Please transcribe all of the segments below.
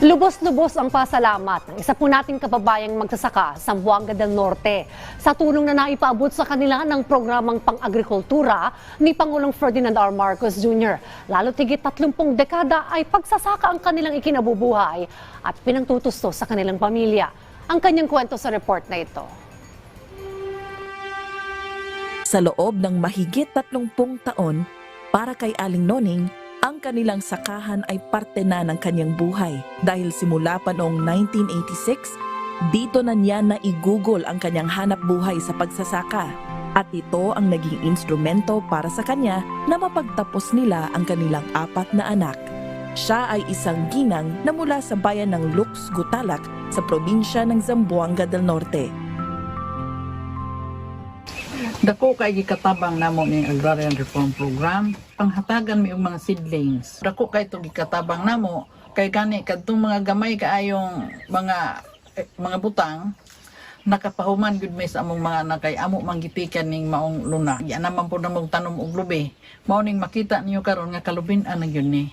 Lubos-lubos ang pasalamat ng isa po nating kababayang magsasaka sa Buanga del Norte sa tulong na naipaabot sa kanila ng programang pang-agrikultura ni Pangulong Ferdinand R. Marcos Jr. Lalo tigit 30 dekada ay pagsasaka ang kanilang ikinabubuhay at pinangtutusto sa kanilang pamilya. Ang kanyang kwento sa report na ito. Sa loob ng mahigit 30 taon, para kay Aling Noning, ang kanilang sakahan ay parte na ng kanyang buhay dahil simula pa noong 1986, dito na niya na igugol ang kanyang hanap buhay sa pagsasaka at ito ang naging instrumento para sa kanya na mapagtapos nila ang kanilang apat na anak. Siya ay isang ginang na mula sa bayan ng Lux, Gutalak sa probinsya ng Zamboanga del Norte. Dako kay gikatabang namo ni Agrarian Reform Program, panghatagan mi og mga seedlings. Dako kay to gikatabang namo kay gani kadtong mga gamay kaayong mga eh, mga butang nakapahuman gud may sa among mga anak kay amo manggitikan ning maong luna. Yan naman po namong tanom og lubi. Mao ning makita niyo karon nga kalubin-an na gyud ni.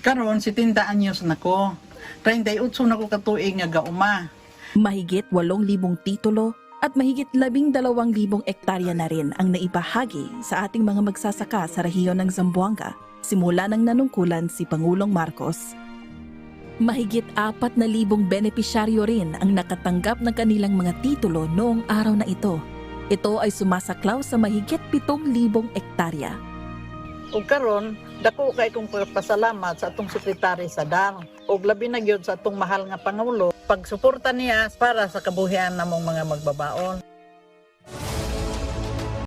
Karon 70 anyos nako. 38 nako katuig nga gauma. Mahigit 8,000 titulo at mahigit 12,000 ektarya na rin ang naibahagi sa ating mga magsasaka sa rehiyon ng Zamboanga simula ng nanungkulan si Pangulong Marcos. Mahigit 4,000 benepisyaryo rin ang nakatanggap ng kanilang mga titulo noong araw na ito. Ito ay sumasaklaw sa mahigit 7,000 ektarya. Ug karon dako kay kong pasalamat sa atong sekretary sa DAR ug labi na sa atong mahal nga pangulo. Pagsuporta niya para sa kabuhian namong mga magbabaon